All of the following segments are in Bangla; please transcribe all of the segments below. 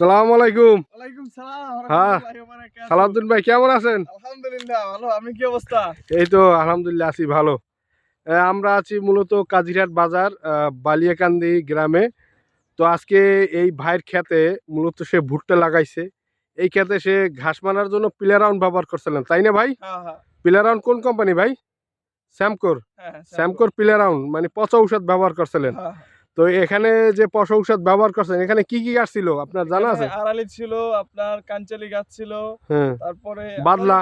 সালাম আলাইকুম। ওয়ালাইকুম সালাম হ্যাঁ। সালাউদ্দিন ভাই কেমন আছেন? আলহামদুলিল্লাহ ভালো। আপনি কি অবস্থা? এই তো আলহামদুলিল্লাহ আছি ভালো। আমরা আছি মূলত কাজিরহাট বাজার বালিয়াকান্দি গ্রামে। তো আজকে এই ভাইয়ের খেতে মূলত সে ভুট্টা লাগাইছে। এই খেতে সে ঘাস মারার জন্য প্লেরাউন্ড ব্যবহার করছিলেন তাই না ভাই? হ্যাঁ হ্যাঁ। প্লেরাউন্ড কোন কোম্পানি ভাই? স্যামকোর হ্যাঁ স্যামকোর প্লেরাউন্ড মানে পচা ঔষধ ব্যবহার করছিলেন। হ্যাঁ, তো এখানে যে ঔষধ ব্যবহার করছেন এখানে কি কি গাছ ছিল? আপনার জানা আছে? আড়ালি ছিল আপনার কাঞ্চালি গাছ ছিল হ্যাঁ। তারপরে বাদলা,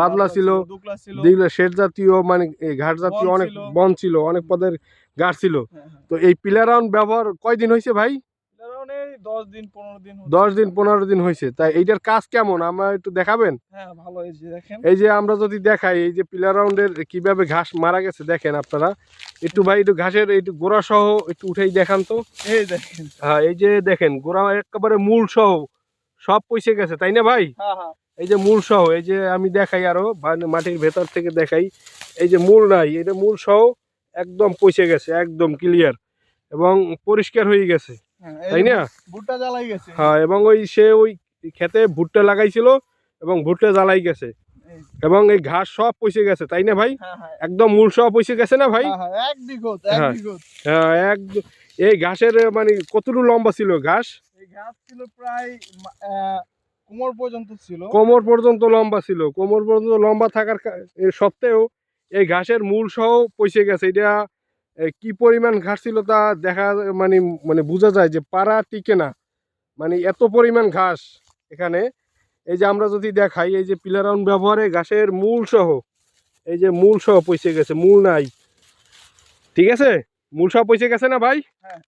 বাদলা ছিল, দুগলা ছিল। যেগুলো জাতীয় মানে এই ঘাট জাতীয় অনেক। বন ছিল অনেক পদের গাছ ছিল। হ্যাঁ, হ্যাঁ। তো এই পিলারাউন ব্যবহার কয়দিন হয়েছে ভাই? ধরুন এই দশ দিন পনেরো দিন হয়েছে। তাই এইটার কাজ কেমন? আমার একটু দেখাবেন? হ্যাঁ ভালো এই যে দেখেন। এই যে আমরা যদি দেখাই এই যে প্লেরাউন্ডের কীভাবে ঘাস মারা গেছে দেখেন আপনারা। একটু ভাই একটু ঘাসের একটু গোড়া সহ একটু উঠেই দেখান তো। এই দেখেন। হ্যাঁ এই যে দেখেন গোড়া একেবারে মূল সহ সব পয়সে গেছে তাই না ভাই? হ্যাঁ হ্যাঁ। এই যে মূল সহ এই যে আমি দেখাই আরও মাটির ভেতর থেকে দেখাই। এই যে মূল নাই এটা মূল সহ একদম পচে গেছে একদম ক্লিয়ার এবং পরিষ্কার হয়ে গেছে। তাই না? ভুট্টা জ্বালাই গেছে। হ্যাঁ এবং ওই সে ওই খেতে ভুট্টা লাগাইছিল এবং ভুট্টা জ্বালাই গেছে। এবং এই ঘাস সব পচে গেছে তাই না ভাই? হ্যাঁ হ্যাঁ। একদম মূল সহ পচে গেছে না ভাই? হ্যাঁ, হ্যাঁ, এক হ্যাঁ। হ্যাঁ এই ঘাসের মানে কতটুকু লম্বা ছিল ঘাস? ছিল প্রায় কোমর পর্যন্ত ছিল। কোমর পর্যন্ত লম্বা ছিল। কোমর পর্যন্ত লম্বা থাকার সত্ত্বেও এই ঘাসের মূল সহ পচে গেছে। এটা কি পরিমাণ ঘাস ছিল তা দেখা মানে মানে বোঝা যায় যে পাড়া টিকে না। মানে এত পরিমাণ ঘাস এখানে। এই যে আমরা যদি দেখাই এই যে পিলারাউন্ড ব্যবহারে ঘাসের মূল সহ এই যে মূল সহ পচে গেছে মূল নাই। ঠিক আছে? মূল সহ পচে গেছে না ভাই? হ্যাঁ।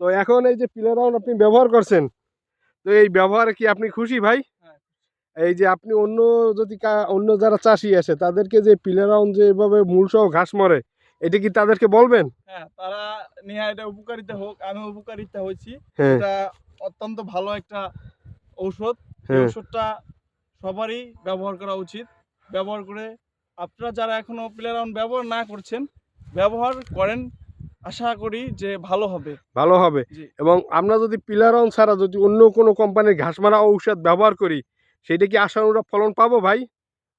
তো এখন এই যে পিলারাউন্ড আপনি ব্যবহার করছেন তো এই ব্যবহারে কি আপনি খুশি ভাই? হ্যাঁ। এই যে আপনি অন্য যদি অন্য যারা চাষি আছে তাদেরকে যে পিলারাউন্ড যে এভাবে মূল সহ ঘাস মরে এটা কি তাদেরকে বলবেন? হ্যাঁ তারা নিয়ে এটা উপকারিতা হোক আমি উপকারিতা হয়েছি। হ্যাঁ। এটা অত্যন্ত ভালো একটা ঔষধ। হ্যাঁ। ঔষধটা সবারই ব্যবহার করা উচিত। ব্যবহার করে আপনারা যারা এখনও প্লেরাউন্ড ব্যবহার না করছেন ব্যবহার করেন। আশা করি যে ভালো হবে। ভালো হবে। এবং আমরা যদি পিলারাউন্ড ছাড়া যদি অন্য কোনো কোম্পানির ঘাস মারা ঔষধ ব্যবহার করি সেটা কি আশানুরূপ ফলন পাবো ভাই?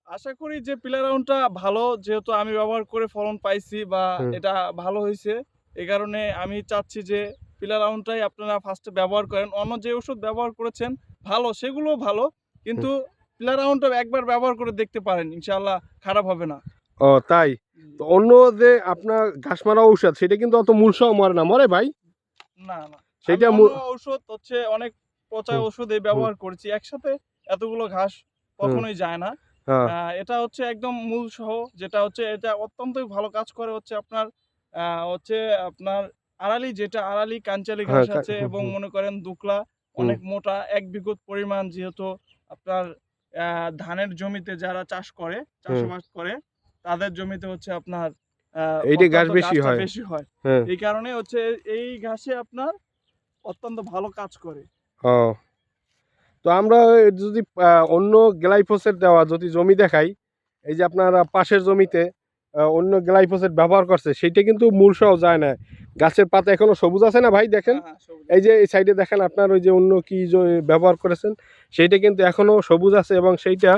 আশা করি যে প্লেরাউন্ডটা ভালো যেহেতু আমি ব্যবহার করে ফলন পাইছি বা এটা ভালো হয়েছে এই কারণে আমি চাচ্ছি যে প্লেরাউন্ডটাই আপনারা ফার্স্টে ব্যবহার করেন। অন্য যে ওষুধ ব্যবহার করেছেন ভালো সেগুলো ভালো কিন্তু প্লেরাউন্ডটা একবার ব্যবহার করে দেখতে পারেন ইনশাআল্লাহ খারাপ হবে না। ও তাই? তো অন্য যে আপনার ঘাস মারা ঔষধ সেটা কিন্তু অত মূল সহ মরে না মরে ভাই? না না। সেটা মূল- ঔষধ হচ্ছে অনেক পচা। ওষুধ ব্যবহার করেছি। একসাথে এতগুলো ঘাস কখনোই যায় না। এটা হচ্ছে একদম মূল সহ যেটা হচ্ছে এটা অত্যন্তই ভালো কাজ করে হচ্ছে আপনার হচ্ছে আপনার আড়ালি যেটা আড়ালি কাঞ্চালি হ্যাঁ, ঘাস আছে এবং মনে করেন দুকলা অনেক মোটা এক বিঘত পরিমাণ যেহেতু আপনার আহ, ধানের জমিতে যারা চাষ করে চাষবাস করে তাদের জমিতে হচ্ছে আপনার এইটা ঘাস বেশি হয়। বেশি হয়। হ্যাঁ। এই কারণে হচ্ছে এই ঘাসে আপনার অত্যন্ত ভালো কাজ করে। ও তো আমরা যদি অন্য গ্লাইফোসেট দেওয়া যদি জমি দেখাই এই যে আপনার পাশের জমিতে অন্য গ্লাইফোসেট ব্যবহার করছে সেইটা কিন্তু মূল সহ যায় না। গাছের পাতা এখনও সবুজ আছে না ভাই দেখেন? হ্যাঁ, হ্যাঁ। এই যে এই সাইডে দেখেন আপনার ওই যে অন্য কি ব্যবহার করেছেন সেইটা কিন্তু এখনও সবুজ আছে এবং সেইটা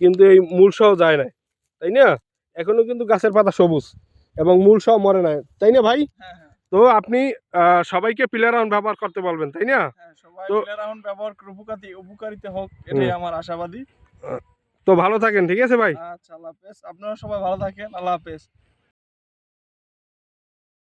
কিন্তু এই মূল সহ যায় না তাই না? এখনও কিন্তু গাছের পাতা সবুজ এবং মূল সহ মরে না তাই না ভাই? হ্যাঁ। তো আপনি আহ, সবাইকে রাউন্ড ব্যবহার করতে বলবেন তাই না? হ্যাঁ সবাই ব্যবহার করে উপকারী উপকারিতা হোক এটাই আমার আশাবাদী। তো ভালো থাকেন ঠিক আছে ভাই? আচ্ছা আল্লাহ হাফেজ। আপনারা সবাই ভালো থাকেন আল্লাহ হাফেজ।